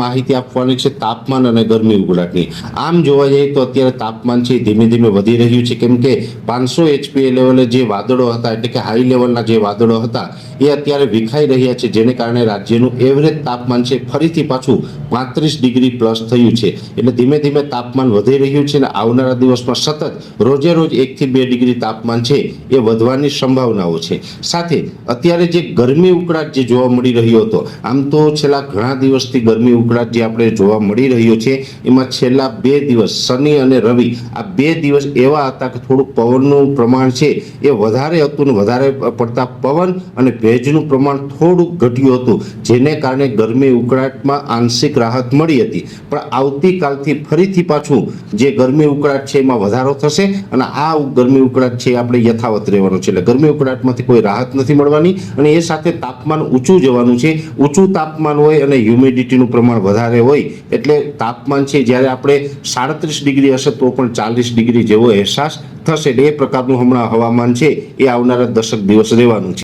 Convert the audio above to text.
માહિતી આપવાની છે તાપમાન અને ગરમી ઉકળાટની આમ જોવા જઈએ તો અત્યારે તાપમાન છે ધીમે ધીમે વધી રહ્યું છે. કેમ કે પાંચસો એચપીએ લેવલે જે વાદળો હતા, એટલે કે હાઈ લેવલના જે વાદળો હતા, એ અત્યારે વિખાઈ રહ્યા છે. જેને કારણે રાજ્યનું એવરેજ તાપમાન છે ફરીથી પાછું પાંત્રીસ ડિગ્રી પ્લસ થયું છે. એટલે ધીમે ધીમે તાપમાન વધી રહ્યું છે અને આવનારા દિવસમાં સતત રોજે રોજ એકથી બે ડિગ્રી તાપમાન છે એ વધવાની સંભાવનાઓ છે. સાથે અત્યારે જે ગરમી ઉકળાટ જે જોવા મળી રહ્યો હતો, આમ તો છેલ્લા ઘણા દિવસથી ગરમી ઉકળાટ જે આપણે જોવા મળી રહ્યો છે, એમાં છેલ્લા બે દિવસ, શનિ અને રવિ, આ બે દિવસ એવા હતા કે થોડુંક પવનનું પ્રમાણ છે, એ વધારે હતું ને વધારે પડતા પવન અને ભેજનું પ્રમાણ થોડુંક ઘટ્યું હતું, જેને કારણે ગરમી ઉકળાટમાં આંશિક રાહત મળી હતી. પણ આવતીકાલથી ફરીથી પાછું જે ગરમી ઉકળાટ છે, એમાં વધારો થશે અને આ ગરમી ઉકળાટ છે આપણે યથાવત રહેવાનું છે. એટલે ગરમી ઉકળાટમાંથી કોઈ રાહત નથી મળવાની અને એ સાથે તાપમાન ઊંચું જવાનું છે. ઊંચું તાપમાન હોય અને હ્યુમિડિટીનું પ્રમાણ વધારે હોય, એટલે તાપમાન છે, જ્યારે આપણે સાડત્રીસ ડિગ્રી હશે તો પણ ચાલીસ ડિગ્રી જેવો અહેસાસ થશે. એટલે એ પ્રકારનું હમણાં હવામાન છે, એ આવનારા દશક દિવસ રહેવાનું છે.